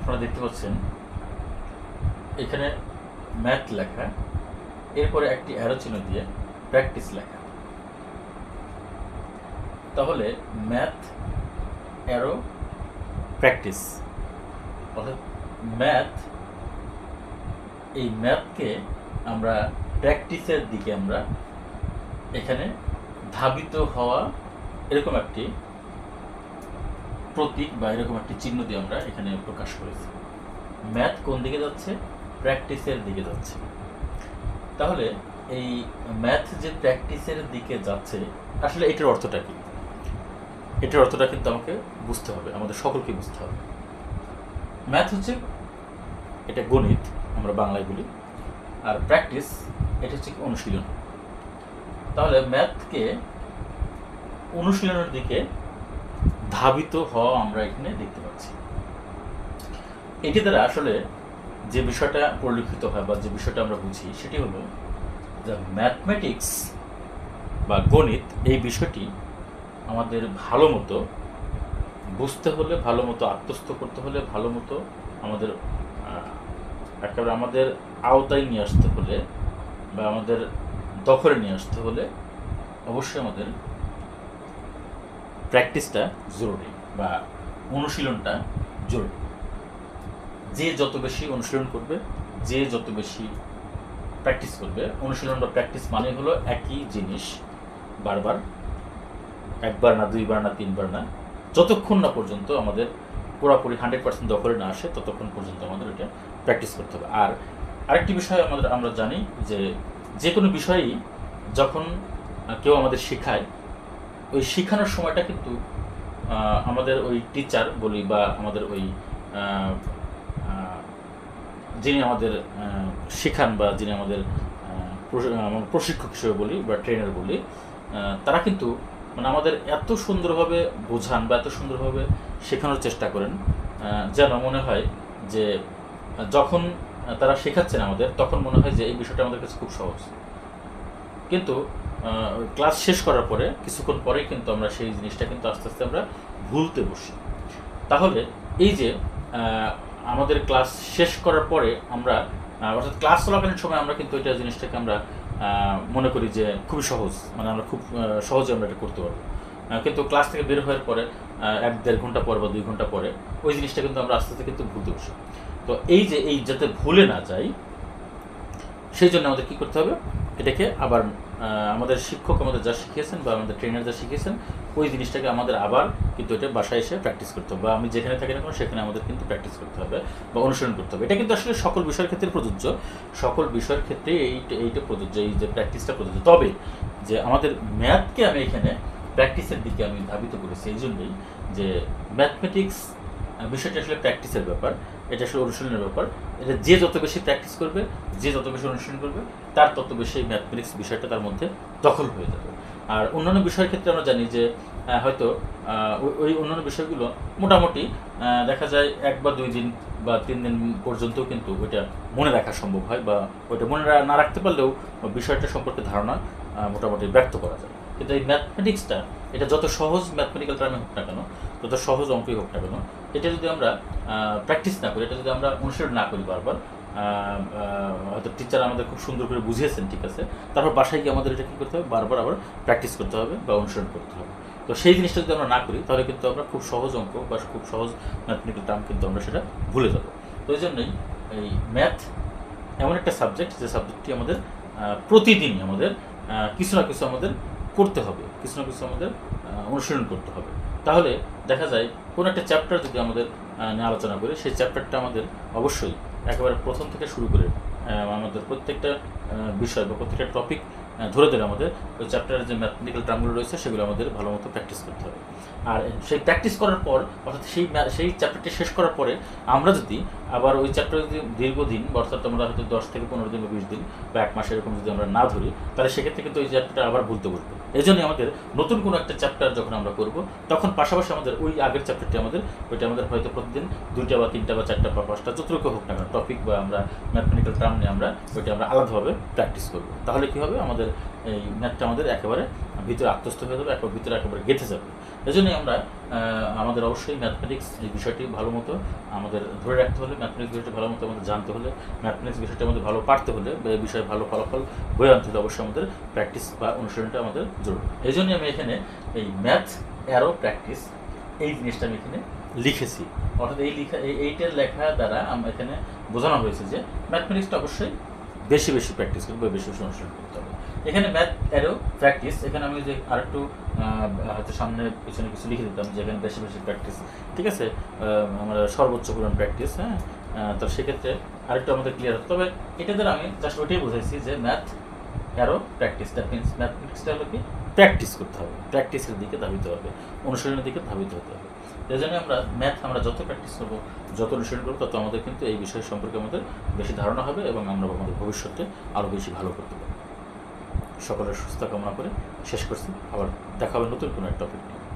আপনারা দেখতে পাচ্ছেন, এখানে ম্যাথ লেখা, এরপরে একটি অ্যারো চিহ্ন দিয়ে প্র্যাকটিস লেখা। তাহলে ম্যাথ অ্যারো প্র্যাকটিস অর্থাৎ ম্যাথ, এই ম্যাথকে আমরা প্র্যাকটিসের দিকে আমরা এখানে ধাবিত হওয়া, এরকম একটি প্রতীক বা এরকম একটি চিহ্ন দিয়ে আমরা এখানে প্রকাশ করেছি। ম্যাথ কোন দিকে যাচ্ছে? প্র্যাকটিসের দিকে যাচ্ছে। তাহলে এই ম্যাথ যে প্র্যাকটিসের দিকে যাচ্ছে, আসলে এটার অর্থটা কি? এটার অর্থটা কিন্তু আমাকে বুঝতে হবে, আমাদের সকলকে বুঝতে হবে। ম্যাথ হচ্ছে, এটা গণিত, আমরা বাংলায় বলি, আর প্র্যাকটিস, এটা হচ্ছে অনুশীলন। তাহলে ম্যাথকে অনুশীলনের দিকে ধাবিত হওয়া আমরা এখানে দেখতে পাচ্ছি। এটি দ্বারা আসলে যে বিষয়টা পরিলক্ষিত হয় বা যে বিষয়টা আমরা বুঝি, সেটি হলো যে ম্যাথমেটিক্স বা গণিত এই বিষয়টি আমাদের ভালো মতো বুঝতে হলে, ভালো মতো আত্মস্থ করতে হলে, ভালো মতো আমাদের একেবারে আমাদের আওতায় নিয়ে আসতে হলে বা আমাদের দখলে নিয়ে আসতে হলে অবশ্যই আমাদের প্র্যাকটিসটা জরুরি বা অনুশীলনটা জরুরি। যে যত বেশি অনুশীলন করবে, যে যত বেশি প্র্যাকটিস করবে, অনুশীলন বা প্র্যাকটিস মানে হলো একই জিনিস বারবার, একবার না, দুইবার না, তিনবার না, যতক্ষণ না পর্যন্ত আমাদের পুরোপুরি হান্ড্রেড পার্সেন্ট দখলে না আসে, ততক্ষণ পর্যন্ত আমাদের এটা প্র্যাকটিস করতে হবে। আর আরেকটি বিষয় আমাদের, আমরা জানি যে যে কোনো বিষয়ই যখন কেউ আমাদের শেখায় ওই শেখানোর সময়টা কিন্তু আমাদের ওই টিচার বলি বা আমাদের ওই যিনি আমাদের শেখান বা যিনি আমাদের আমরা প্রশিক্ষক হিসেবে বলি বা ট্রেনার বলি তারা কিন্তু মানে আমাদের এত সুন্দরভাবে বোঝান বা এত সুন্দরভাবে শেখানোর চেষ্টা করেন যেন মনে হয় যে, যখন তারা শেখাচ্ছেন আমাদের, তখন মনে হয় যে এই বিষয়টা আমাদের কাছে খুব সহজ। কিন্তু ক্লাস শেষ করার পরে, কিছুক্ষণ পরেই কিন্তু আমরা সেই জিনিসটা কিন্তু আস্তে আস্তে আমরা ভুলতে বসি। তাহলে এই যে আমাদের ক্লাস শেষ করার পরে আমরা অর্থাৎ ক্লাস চলাকালীন সময় আমরা কিন্তু এটা জিনিসটাকে আমরা মনে করি যে খুবই সহজ মানে আমরা খুব সহজে আমরা এটা করতে পারব। কিন্তু ক্লাস থেকে বের হওয়ার পরে এক দেড় ঘণ্টা পর বা দুই ঘণ্টা পরে ওই জিনিসটা কিন্তু আমরা আস্তে আস্তে কিন্তু ভুলতে বসি। তো এই যে, এই যাতে ভুলে না যাই, সেই জন্য আমাদের কী করতে হবে? এটাকে আবার আমাদের শিক্ষক, আমাদের যা শিখিয়েছেন বা আমাদের ট্রেনার যা শিখিয়েছেন, ওই জিনিসটাকে আমাদের আবার কিন্তু এটা বাসায় এসে প্র্যাকটিস করতে হবে। বা আমি যেখানে থাকি না কেন, সেখানে আমাদের কিন্তু প্র্যাকটিস করতে হবে বা অনুসরণ করতে হবে। এটা কিন্তু আসলে সকল বিষয়ের ক্ষেত্রে প্রযোজ্য। সকল বিষয়ের ক্ষেত্রে এইটা এইটা প্রযোজ্য, এই যে প্র্যাকটিসটা প্রযোজ্য। তবে যে আমাদের ম্যাথকে আমি এখানে প্র্যাকটিসের দিকে আমি ধাবিত করেছি এই জন্যই যে ম্যাথমেটিক্স বিষয়টা আসলে প্র্যাকটিসের ব্যাপার, এটা আসলে অনুশীলনের ব্যাপার। এটা যে যত বেশি প্র্যাকটিস করবে, যে যত বেশি অনুশীলন করবে, তার তত বেশি ম্যাথমেটিক্স বিষয়টা তার মধ্যে দখল হয়ে যাবে। আর অন্যান্য বিষয়ের ক্ষেত্রে আমরা জানি যে হয়তো ওই- অন্যান্য বিষয়গুলো মোটামুটি দেখা যায় এক বা দুই দিন বা তিন দিন পর্যন্ত কিন্তু ওইটা মনে রাখা সম্ভব হয় বা ওইটা মনে না রাখতে পারলেও বিষয়টা সম্পর্কে ধারণা মোটামুটি ব্যক্ত করা যায়। কিন্তু এই ম্যাথমেটিক্সটা এটা যত সহজ ম্যাথমেটিক্যাল টার্মে হোক না কেন যত সহজ অঙ্কই হোক না কেন, এটা যদি আমরা প্র্যাকটিস না করি, এটা যদি আমরা অনুশীলন না করি বারবার হয়তো টিচার আমাদের খুব সুন্দর করে বুঝিয়েছেন, ঠিক আছে? তারপর বাসায় গিয়ে আমাদের এটা কী করতে হবে? বারবার আবার প্র্যাকটিস করতে হবে বা অনুসরণ করতে হবে। তো সেই জিনিসটা যদি আমরা না করি, তাহলে কিন্তু আমরা খুব সহজ অঙ্ক বা খুব সহজ ম্যাথমেটিক্যাল টার্ম কিন্তু আমরা সেটা ভুলে যাব। তো এই জন্যই এই ম্যাথ এমন একটা সাবজেক্ট যে সাবজেক্টটি আমাদের প্রতিদিনই আমাদের কিছু না কিছু আমাদের করতে হবে, কিছু না কিছু আমাদের অনুশীলন করতে হবে। তাহলে দেখা যায়, কোনো একটা চ্যাপ্টার যদি আমাদের নিয়ে আলোচনা করি, সেই চ্যাপ্টারটা আমাদের অবশ্যই একেবারে প্রথম থেকে শুরু করে আমাদের প্রত্যেকটা বিষয় বা প্রত্যেকটা টপিক ধরে ধরে আমাদের ওই চ্যাপ্টারের যে ম্যাথমেটিক্যাল টার্মগুলো রয়েছে, সেগুলো আমাদের ভালো মতো প্র্যাকটিস করতে হবে। আর সেই প্র্যাকটিস করার পর, অর্থাৎ সেই সেই চ্যাপ্টারটি শেষ করার পরে, আমরা যদি আবার ওই চ্যাপ্টার যদি দীর্ঘদিন অর্থাৎ আমরা হয়তো দশ থেকে পনেরো দিন বা বিশ দিন, বা এক মাস এরকম যদি আমরা না ধরি, তাহলে সেক্ষেত্রে কিন্তু ওই চ্যাপ্টারটা আবার ভুলতে বসবো এই জন্যই আমাদের নতুন কোনো একটা চ্যাপ্টার যখন আমরা করব, তখন পাশাপাশি আমাদের ওই আগের চ্যাপ্টারটি আমাদের, ওইটা আমাদের হয়তো প্রতিদিন দুইটা বা তিনটা বা চারটা বা পাঁচটা যতটুকু হোক না কেন টপিক বা আমরা ম্যাথমেটিক্যাল টার্ম নিয়ে আমরা, ওইটা আমরা আলাদাভাবে প্র্যাকটিস করব। তাহলে কি হবে? আমাদের এই ম্যাথটা আমাদের একেবারে ভিতরে আত্মস্থ হয়ে যাবে, একবার ভিতরে একেবারে গেঁথে যাবে। এই জন্যই আমরা আমাদের অবশ্যই ম্যাথমেটিক্স এই বিষয়টি ভালো মতো আমাদের ধরে রাখতে হলে ম্যাথমেটিক্স বিষয়টি ভালো মতো আমাদের জানতে হলে ম্যাথমেটিক্স বিষয়টি আমাদের ভালো পারতে হলে বিষয়ে ভালো ফলাফল বয়ে আনতে হলে অবশ্যই আমাদের প্র্যাকটিস বা অনুশীলনটা আমাদের জরুরি। এই জন্যই আমি এখানে এই ম্যাথ অ্যারো প্র্যাকটিস এই জিনিসটা আমি এখানে লিখেছি। অর্থাৎ এই লেখা, এই এইটার লেখা দ্বারা আমরা এখানে বোঝানো হয়েছে যে ম্যাথমেটিক্সটা অবশ্যই বেশি বেশি প্র্যাকটিস করবে, বেশি বেশি অনুশীলন করতে হবে। এখানে ম্যাথ অ্যারো প্র্যাকটিস এখানে আমি যে আর একটু হয়তো সামনে পিছনে কিছু লিখে দিতাম, যে এখানে বেশি বেশি প্র্যাকটিস ঠিক আছে? আমরা সর্বোচ্চ পরিমাণ প্র্যাকটিস হ্যাঁ? তো সেক্ষেত্রে আরেকটু আমাদের ক্লিয়ার হতো। তবে এটা দ্বারা আমি জাস্ট ওইটাই বুঝাইছি যে math arrow practice that means ম্যাথমেটিক্সটা হলো কি? প্র্যাকটিস করতে হবে। প্র্যাকটিসের দিকে ধাবিত হবে, অনুশীলনের দিকে ধাবিত হতে হবে। এই জন্য আমরা ম্যাথ আমরা যত প্র্যাকটিস করব, যত অনুশীলন করব, তত আমাদের কিন্তু এই বিষয় সম্পর্কে আমাদের বেশি ধারণা হবে এবং আমরা আমাদের ভবিষ্যতে আরও বেশি ভালো করতে পারব। সকলের সুস্থ কামনা করে শেষ করছি। আবার দেখা হবে নতুন কোনো একটা টপিক নিয়ে।